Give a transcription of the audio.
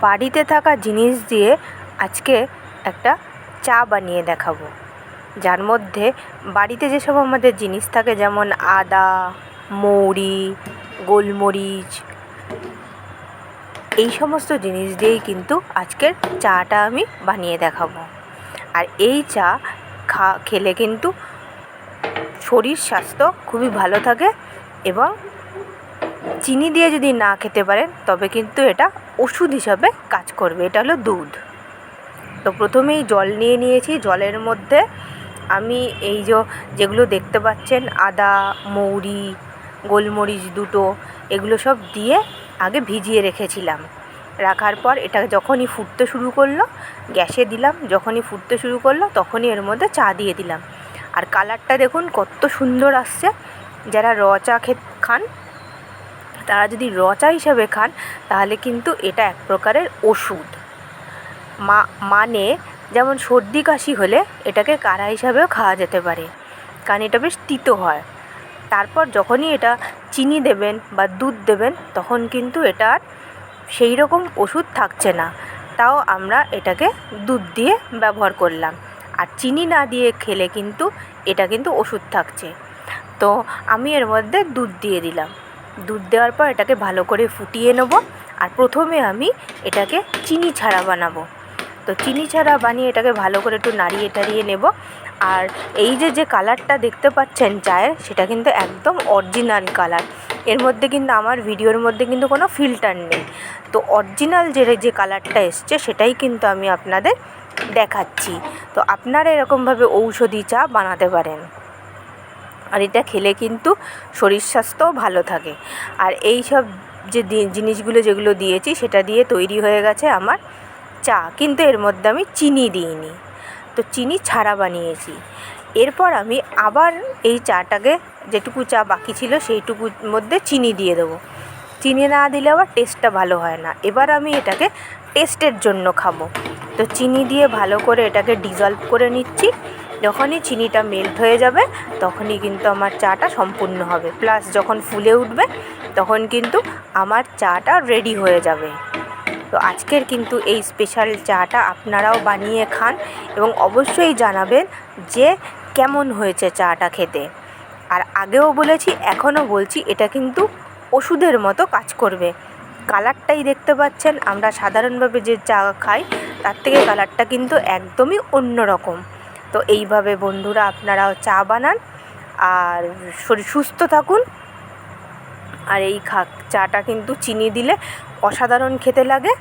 বাড়িতে থাকা জিনিস দিয়ে আজকে একটা চা বানিয়ে দেখাবো। যার মধ্যে বাড়িতে যেসব আমাদের জিনিস থাকে, যেমন আদা, মৌরি, গোলমরিচ, এই সমস্ত জিনিস দিয়েই কিন্তু আজকের চাটা আমি বানিয়ে দেখাবো। আর এই চা খা, খেলে কিন্তু শরীর স্বাস্থ্য খুবই ভালো থাকে এবং চিনি দিয়ে যদি না খেতে পারেন, তবে কিন্তু এটা ওষুধ হিসাবে কাজ করবে। এটা হলো দুধ। তো প্রথমেই জল নিয়ে নিয়েছি। জলের মধ্যে আমি এই যে যেগুলো দেখতে পাচ্ছেন, আদা, মৌরি, গোলমরিচ দুটো, এগুলো সব দিয়ে আগে ভিজিয়ে রেখেছিলাম। রাখার পর এটা যখনই ফুটতে শুরু করল, গ্যাসে দিলাম, যখনই ফুটতে শুরু করল, তখনই এর মধ্যে চা দিয়ে দিলাম। আর কালারটা দেখুন কত সুন্দর আসছে। যারা র চা খে, খান তারা যদি র চা হিসাবে খান, তাহলে কিন্তু এটা এক প্রকারের ওষুধ। মা মানে যেমন সর্দি কাশি হলে এটাকে কাড়া হিসাবেও খাওয়া যেতে পারে, কারণ এটা বেশ তিতো হয়। তারপর যখনই এটা চিনি দেবেন বা দুধ দেবেন, তখন কিন্তু এটা আর সেই রকম ওষুধ থাকছে না। তাও আমরা এটাকে দুধ দিয়ে ব্যবহার করলাম। আর চিনি না দিয়ে খেলে কিন্তু এটা কিন্তু ওষুধ থাকছে। তো আমি এর মধ্যে দুধ দিয়ে দিলাম। দুধ দেওয়ার পর এটাকে ভালো করে ফুটিয়ে নেব আর প্রথমে আমি এটাকে চিনি ছাড়া বানাবো। তো চিনি ছাড়া বানিয়ে এটাকে ভালো করে একটু নাড়িয়ে টাড়িয়ে নেব। আর এই যে যে কালারটা দেখতে পাচ্ছেন চায়ের, সেটা কিন্তু একদম অরিজিনাল কালার। এর মধ্যে কিন্তু আমার ভিডিওর মধ্যে কিন্তু কোনো ফিল্টার নেই। তো অরিজিনাল যে যে কালারটা এসছে, সেটাই কিন্তু আমি আপনাদের দেখাচ্ছি। তো আপনারা এরকমভাবে ঔষধি চা বানাতে পারেন। আর এটা খেলে কিন্তু শরীর স্বাস্থ্যও ভালো থাকে। আর এই সব যে জিনিসগুলো যেগুলো দিয়েছি সেটা দিয়ে তৈরি হয়ে গেছে আমার চা। কিন্তু এর মধ্যে আমি চিনি দিইনি। তো চিনি ছাড়া বানিয়েছি। এরপর আমি আবার এই চাটাকে যেটুকু চা বাকি ছিল সেইটুকুর মধ্যে চিনি দিয়ে দেবো। চিনি না দিলে আবার টেস্টটা ভালো হয় না। এবার আমি এটাকে টেস্টের জন্য খাব। তো চিনি দিয়ে ভালো করে এটাকে ডিজলভ করে নিচ্ছি। যখনই চিনিটা মেল্ট হয়ে যাবে, তখনই কিন্তু আমার চাটা সম্পূর্ণ হবে। প্লাস যখন ফুলে উঠবে, তখন কিন্তু আমার চাটা রেডি হয়ে যাবে। তো আজকের কিন্তু এই স্পেশাল চাটা আপনারাও বানিয়ে খান এবং অবশ্যই জানাবেন যে কেমন হয়েছে চাটা খেতে। আর আগেও বলেছি, এখনও বলছি, এটা কিন্তু ওষুধের মতো কাজ করবে। কালারটাই দেখতে পাচ্ছেন, আমরা সাধারণভাবে যে চা খাই, তার থেকে কালারটা কিন্তু একদমই অন্য রকম তো এইভাবে বন্ধুরা আপনারাও চা বানান আর শরীর সুস্থ থাকুন। আর এই খা, চাটা কিন্তু চিনি দিলে অসাধারণ খেতে লাগে।